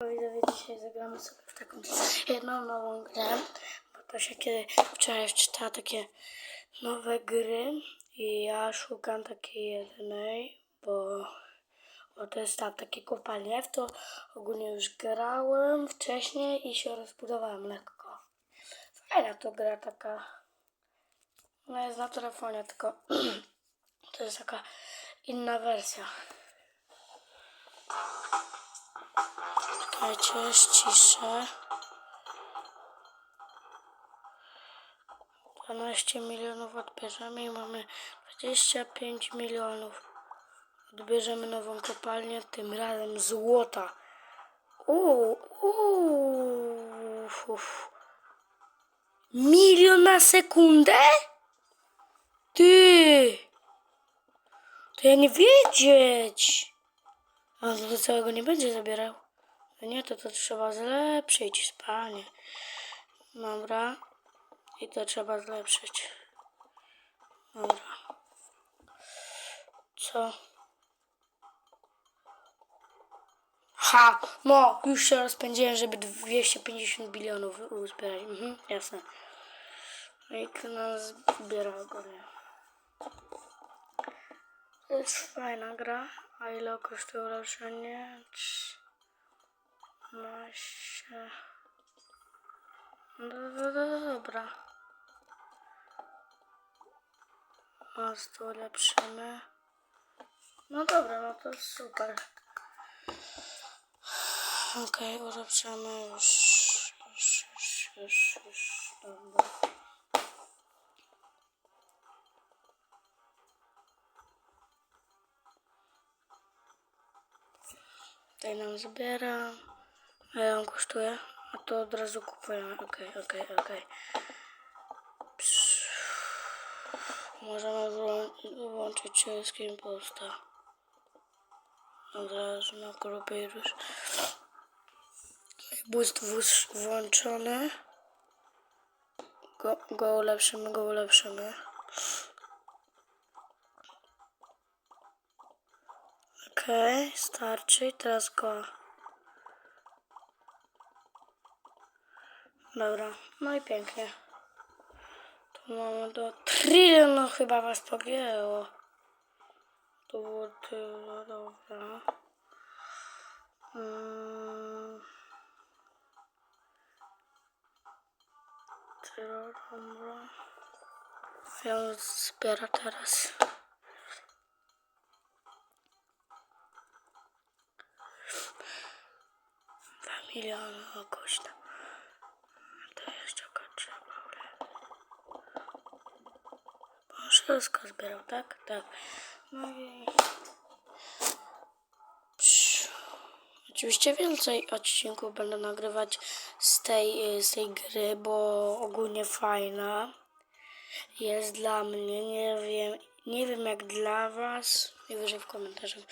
Widzowie, dzisiaj zagramy sobie w taką jedną nową grę, bo to się kiedy wczoraj czytała takie nowe gry i ja szukam takiej jednej, bo, bo to jest tam takie kopalnie, w to ogólnie już grałem wcześniej i się rozbudowałem lekko. Fajna to gra taka, no jest na telefonie, tylko to jest taka inna wersja. Czekajcie, ściszę. 12 milionów odbierzemy i mamy 25 milionów. Odbierzemy nową kopalnię, tym razem złota. Uuu, uuu. Milion na sekundę? Ty! To ja nie wiedzieć. To do całego nie będzie zabierał. Nie, to to trzeba zlepszyć, spanie. Dobra. I to trzeba zlepszyć. Dobra. Co? Ha! No, już się rozpędziłem, żeby 250 bilionów uzbierać. Mhm, jasne. No i to nas zbiera ogólnie. To jest fajna gra. A ile kosztuje ulepszenie? 13. No, no, no, dobra. A tu ulepszymy. No dobra, no to super. Okej, ulepszymy już. Już, już, już, już. Dobra. Tutaj nam zbiera. A ja on kosztuje? A to od razu kupujemy. Okej, okej, okej. Psz. Możemy włą- włączyć się z kim posta. Od razu na grupie już. Boost włączony. Go, go ulepszymy, go ulepszymy. Okej, starczy. Teraz go. Dobra, no i pięknie. Tu mamy do trylion, no chyba was pogięło. To było tyle, dobra. Mm. Tyle, dobra. Ja zbiera teraz. Dwa miliony jakoś tam. To jeszcze go trzeba On wszystko zbierał, tak? Tak. No i... Oczywiście więcej odcinków będę nagrywać z tej, z tej gry, bo ogólnie fajna jest dla mnie. Nie wiem, nie wiem jak dla was. Najwyżej w komentarzach.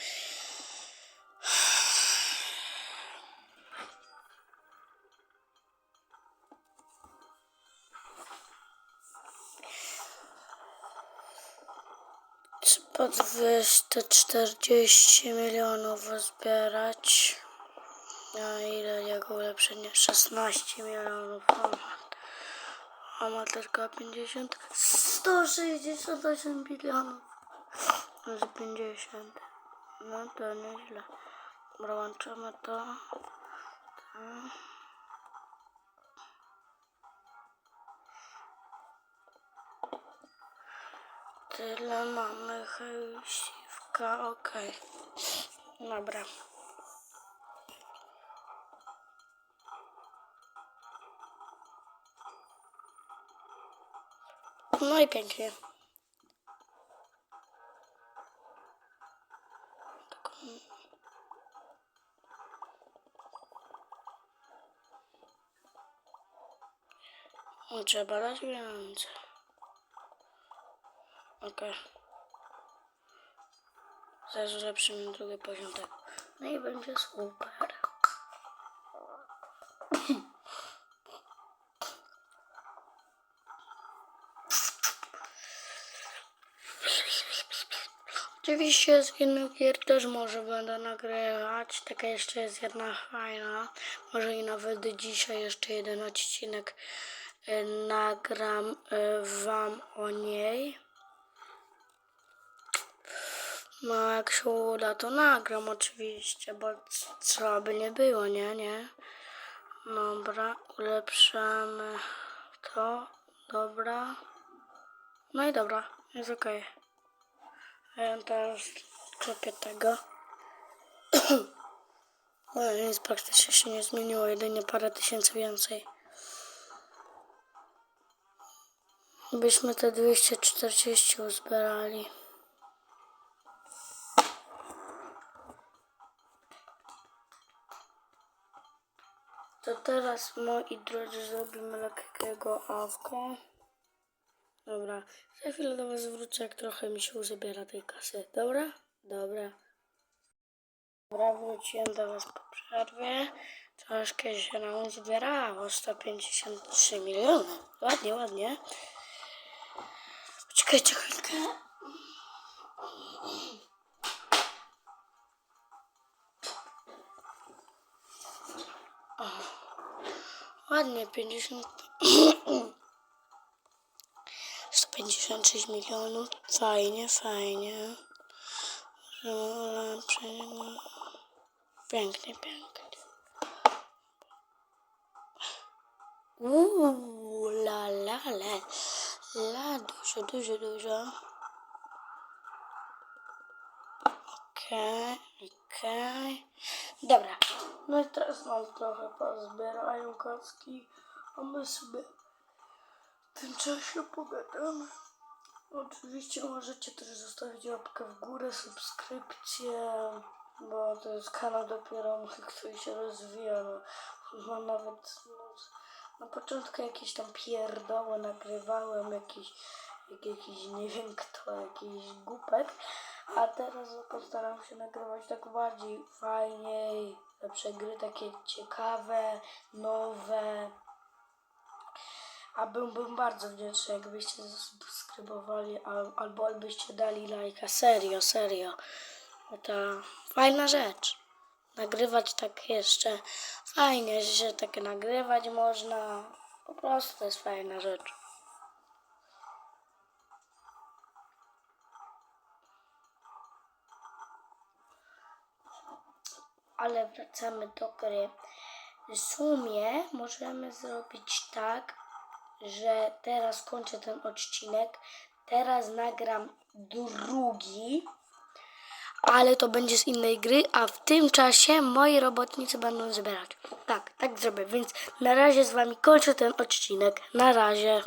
Trzeba 240 milionów zbierać. A ile jego ulepszenie? 16 milionów. A ma tylko 50. 168 milionów. Razy 50. No to nieźle. Dobra, łączymy to. to. Tyle mamy hejsiwka, okej. Dobra. No i pięknie. Trzeba dać więcej. Okej. Zaraz ulepszymy drugi poziom tak. No i będzie super. Oczywiście z innych gier też może będę nagrywać. Taka jeszcze jest jedna fajna. Może i nawet dzisiaj jeszcze jeden odcinek y, nagram y, wam o niej. No jak się uda to nagram oczywiście, bo co by nie było, nie, nie. Dobra, ulepszamy to. Dobra. No i dobra, jest. A ja teraz klepię tego. No nic praktycznie się nie zmieniło, jedynie parę tysięcy więcej. Byśmy te 240 uzbierali. To teraz, moi drodzy, zrobimy lekkiego awka. Dobra, za chwilę do was wrócę, jak trochę mi się uzabiera tej kasy. Dobra? Dobra. Dobra, wróciłem do was po przerwie. Troszkę się nam uzbierało, 153 miliony. Ładnie, ładnie. Poczekajcie chwilkę. O, ładnie, 50... 156 milionów. Fajnie, fajnie. Pięknie, pięknie. Uuu, la, la, la. La, dużo, dużo, dużo. Okej, okej. Dobra. No i teraz nam trochę pozbierają kocki, a my sobie w tym czasie pogadamy. Oczywiście możecie też zostawić łapkę w górę, subskrypcję, bo to jest kanał dopiero który się rozwija. No, mam nawet no, na początku jakieś tam pierdoły nagrywałem, jakiś, jak, jakiś nie wiem kto, jakiś głupek, a teraz postaram się nagrywać tak bardziej fajniej, lepsze gry takie ciekawe, nowe. A byłbym bardzo wdzięczny, jakbyście zasubskrybowali al- albo jakbyście dali lajka. Serio, serio. Bo to fajna rzecz. Nagrywać tak jeszcze fajnie, że tak nagrywać można. Po prostu to jest fajna rzecz. Ale wracamy do gry. W sumie możemy zrobić tak, że teraz kończę ten odcinek. Teraz nagram drugi, ale to będzie z innej gry, a w tym czasie moi robotnicy będą zbierać. Tak, tak zrobię, więc na razie z wami kończę ten odcinek. Na razie.